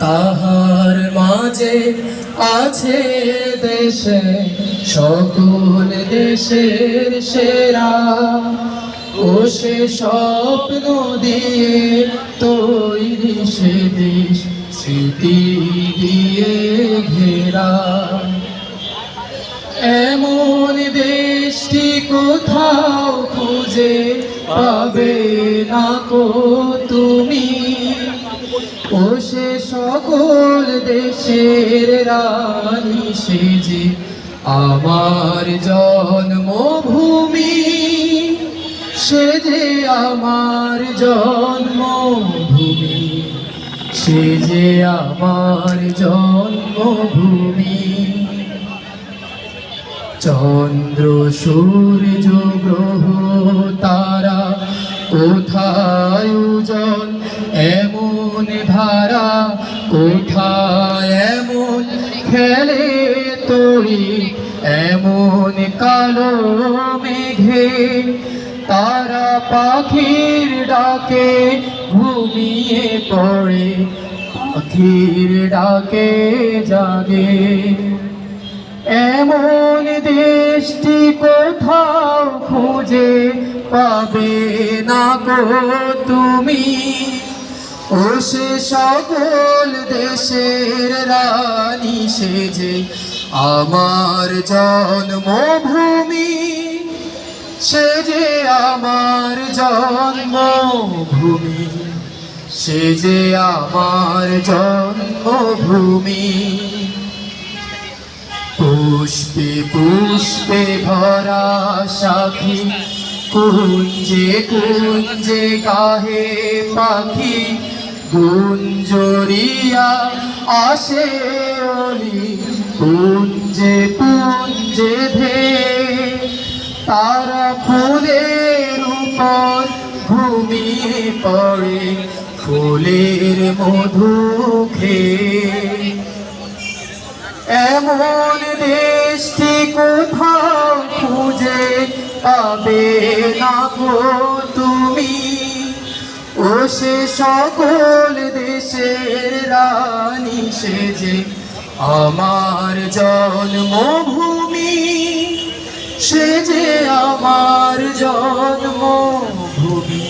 তাহার মাঝে আছে দেশে, সকল দেশের সেরা। ও সে স্বপ্ন দিয়ে তৈরি সে দেশ, স্মৃতি দিয়ে ঘেরা। এমন দেশটি কোথাও খুঁজে পাবে না কো সকল দেশের রানী সেজে আমার জন্মভূমি। সে যে আমার জন্মভূমি। সে যে আমার জন্মভূমি। চন্দ্র, সূর্য, গ্রহ, তারা, কোথায় উজন? এমন তরি এমন কালো মেঘে তারা পাখির ডাকে ঘুমিয়ে পড়ে। পাখির ডাকে জাগে। এমন দেশটি কোথাও খুঁজে পাবে না গো তুমি। ও সে সকল দেশের রানী সেজে আমার জন্মভূমি, সে যে আমার জন্মভূমি, সে যে আমার জন্মভূমি। পুষ্পে পুষ্পে ভরা সাখী কুঞ্জে কুঞ্জে কাহে পাখি, গুঞ্জরিয়া আসে পুঞ্জে পুঞ্জে ধে তারা ফুলের উপর ঘুমিয়ে পড়ে, ফুলের মধু খেয়ে। এমন দেশটি কোথাও খুঁজে পাবে না গো তুমি। ও সে সকল দেশের রানী সেজে আমার জন্মভূমি, সে যে আমার জন্মভূমি,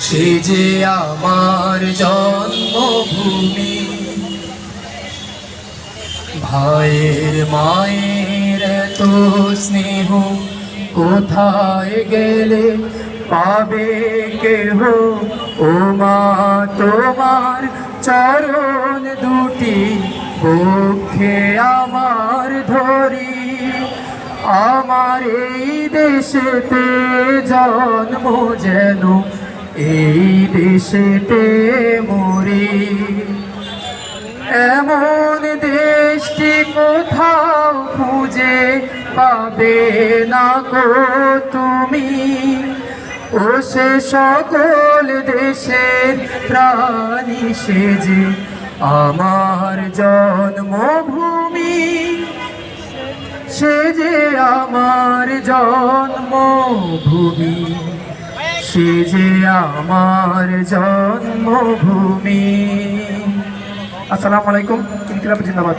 সে যে আমার জন্মভূমি। ভাইয়ের মায়ের তো স্নেহ, কোথায় গেলে পাবে কেহ? ও মা তোমার চরণ দুটি পক্ষে আমার ধরি, আমার এই দেশেতে জন্ম যেন, এই দেশেতে মরি। এমন দেশটি কোথাও খুঁজে পাবে না গো তুমি। ও সে সকল দেশের প্রাণী সেজে আমার জন্মভূমি সে যে আমার জন্মভূমি সে যে আমার জন্মভূমি। আসসালামু আলাইকুম ইনকিলাব জিন্দাবাদ।